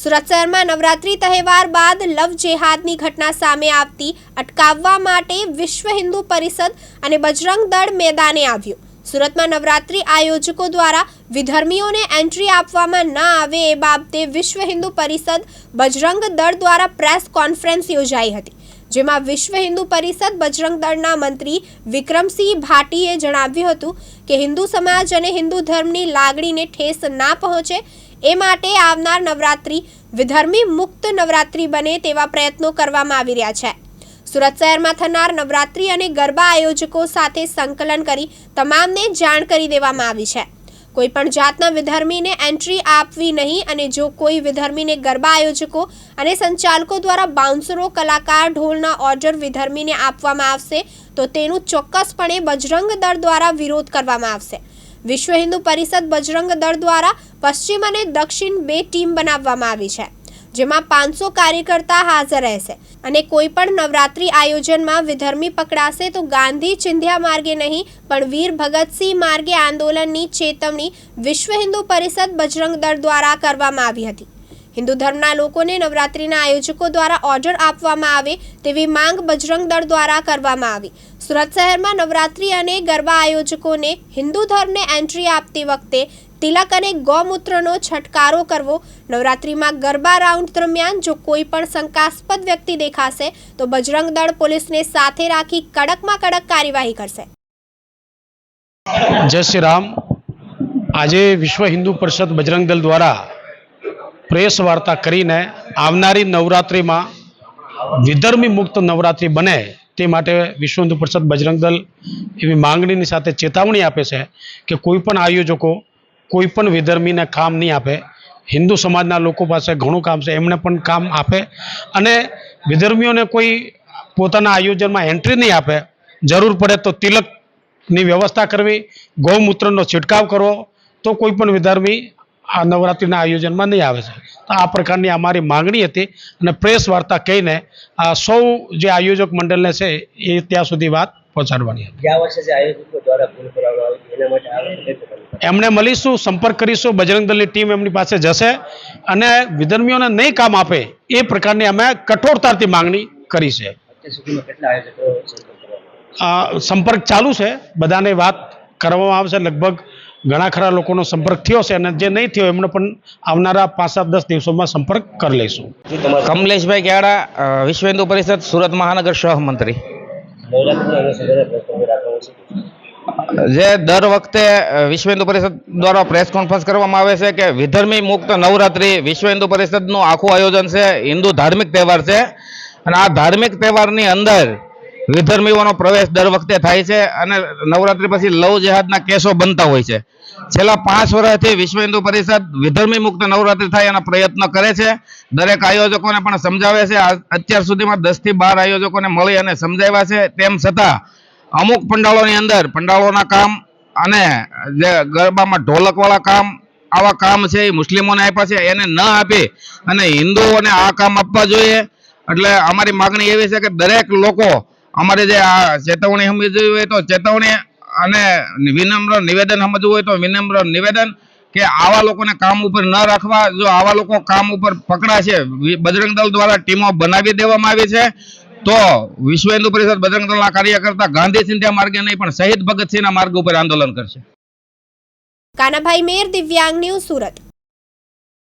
સુરત શહેરમાં નવરાત્રી તહેવાર બાદ લવ જેહાદની ઘટના સામે આવતી અટકાવવા માટે વિશ્વ હિન્દુ પરિષદ અને બજરંગ દળ મેદાને આવ્યું. સુરતમાં નવરાત્રી આયોજકો દ્વારા વિધર્મીઓને એન્ટ્રી આપવામાં ન આવે એ બાબતે વિશ્વ હિન્દુ પરિષદ બજરંગ દળ દ્વારા પ્રેસ કોન્ફરન્સ યોજાઈ હતી, જેમાં વિશ્વ હિન્દુ પરિષદ બજરંગ દળના મંત્રી વિક્રમસિંહ ભાટીએ જણાવ્યું હતું કે હિન્દુ સમાજ અને હિન્દુ ધર્મની લાગણીને ઠેસ ના પહોંચે એ માટે આવનાર નવરાત્રી વિધર્મી મુક્ત નવરાત્રી બને તેવા પ્રયત્નો કરવામાં આવી રહ્યા છે. સુરત શહેરમાં થનાર નવરાત્રી અને ગરબા આયોજકો સાથે સંકલન કરી તમામને જાણ કરી દેવામાં આવી છે. કોઈ પણ જાતના વિધર્મીને એન્ટ્રી આપવી નહીં અને જો કોઈ વિધર્મીને ગરબા આયોજકો અને સંચાલકો દ્વારા બાઉન્સરો કલાકાર ઢોલના ઓર્ડર વિધર્મીને આપવામાં આવશે, તો તેનું ચોક્કસપણે બજરંગ દળ દ્વારા વિરોધ કરવામાં આવશે. વિશ્વ હિન્દુ પરિષદ બજરંગ દળ દ્વારા પશ્ચિમ અને દક્ષિણ બે ટીમ બનાવવામાં આવી છે, જેમાં પાંચસો કાર્યકર્તા હાજર રહેશે. અને કોઈ પણ નવરાત્રી આયોજનમાં વિધર્મી પકડાશે તો ગાંધી ચિંધ્યા માર્ગે નહીં, પણ વીર ભગતસિંહ માર્ગે આંદોલનની ચેતવણી વિશ્વ હિન્દુ પરિષદ બજરંગ દળ દ્વારા કરવામાં આવી હતી. હિન્દુ ધર્મના લોકોને નવરાત્રીના આયોજકો દ્વારા ઓર્ડર આપવામાં આવે તેવી માંગ બજરંગ દળ દ્વારા કરવામાં આવી. સુરત શહેરમાં નવરાત્રી અને ગરબા આયોજકોને હિન્દુ ધર્મને એન્ટ્રી આપતી વખતે તિલક અને ગૌમૂત્રનો છટકારો કરવો. નવરાત્રીમાં ગરબા રાઉન્ડ દરમિયાન જો કોઈ પણ શંકાસ્પદ વ્યક્તિ દેખાશે, તો બજરંગ દળ પોલીસને સાથે રાખી કડકમાં કડક કાર્યવાહી કરશે. જય શ્રી રામ. આજે વિશ્વ હિન્દુ પરિષદ બજરંગ દળ દ્વારા પ્રેસ વાર્તા કરીને આવનારી નવરાત્રિમાં વિધર્મી મુક્ત નવરાત્રિ બને તે માટે વિશ્વ હિન્દુ પરિષદ બજરંગ દળ એવી માંગણીની સાથે ચેતવણી આપે છે કે કોઈ પણ આયોજકો, કોઈ પણ વિધર્મીને કામ નહીં આપે. હિન્દુ સમાજના લોકો પાસે ઘણું કામ છે એમને પણ કામ આપે અને વિધર્મીઓને કોઈ પોતાના આયોજનમાં એન્ટ્રી નહીં આપે. જરૂર પડે તો તિલકની વ્યવસ્થા કરવી, ગૌમૂત્રનો છંટકાવ કરવો, તો કોઈ પણ વિધર્મી આ નવરાત્રિના આયોજનમાં નહીં આવે છે. તો આ પ્રકારની અમારી માંગણી હતી અને પ્રેસ વાર્તા કહીને આ સૌ જે આયોજક મંડળને છે એ ત્યાં સુધી વાત પહોંચાડવાની હતી. એમને મળીશું સંપર્ક કરીશું બજરંગ દળની ટીમ એમની પાસે જશે અને વિધર્મીઓને નહીં કામ આપે એ પ્રકારની અમે કઠોરતાથી માંગણી કરી છે. સંપર્ક ચાલુ છે. બધાને વાત કરવામાં આવશે લગભગ ઘણા ખરા લોકોનો સંપર્ક થયો છે અને જે નહીં થયો એમનો પણ આવનારા પાંચ સાત દસ દિવસોમાં સંપર્ક કરી લઈશું. કમલેશભાઈ ગ્યાડા વિશ્વ હિન્દુ પરિષદ સુરત મહાનગર સહમંત્રી જે દર વખતે વિશ્વ હિન્દુ પરિષદ દ્વારા પ્રેસ કોન્ફરન્સ કરવામાં આવે છે કે વિધર્મી મુક્ત નવરાત્રિ વિશ્વ હિન્દુ પરિષદનું આખું આયોજન છે હિન્દુ ધાર્મિક તહેવાર છે. અને આ ધાર્મિક તહેવારની અંદર વિધર્મીઓનો પ્રવેશ દર વખતે થાય છે અને નવરાત્રિ પછી લવ જેહાદના કેસો બનતા હોય છે. છેલ્લા પાંચ વર્ષથી વિશ્વ હિન્દુ પરિષદ વિધર્મી મુક્ત નવરાત્રિ થાય એના પ્રયત્ન કરે છે. દરેક આયોજકોને પણ સમજાવે છે. અત્યાર સુધીમાં દસથી બાર આયોજકોને મળી અને સમજાવ્યા છે. તેમ છતાં અમુક પંડાળોની અંદર, પંડાળોના કામ અને જે ગરબામાં ઢોલકવાળા કામ, આવા કામ છે એ મુસ્લિમોને આપ્યા છે. એને ન આપી અને હિન્દુઓને આ કામ આપવા જોઈએ. એટલે અમારી માગણી એવી છે કે દરેક લોકો અમારે જે આ ચેતવણી સમજવી હોય તો ચેતવણી અને વિનમ્ર નિવેદન સમજવું હોય તો વિનમ્ર નિવેદન કે આવા લોકોને કામ ઉપર ન રાખવા. જો આવા લોકો કામ ઉપર પકડાશે બજરંગ દળ દ્વારા ટીમો બનાવી દેવામાં આવી છે, તો વિશ્વ હિન્દુ પરિષદ બજરંગ દળના કાર્યકર્તા ગાંધી સિંધિયા માર્ગે નહીં, પણ શહીદ ભગતસિંહના માર્ગ ઉપર આંદોલન કરશે. કાનાભાઈ મેર, દિવ્યાંગ ન્યૂઝ સુરત.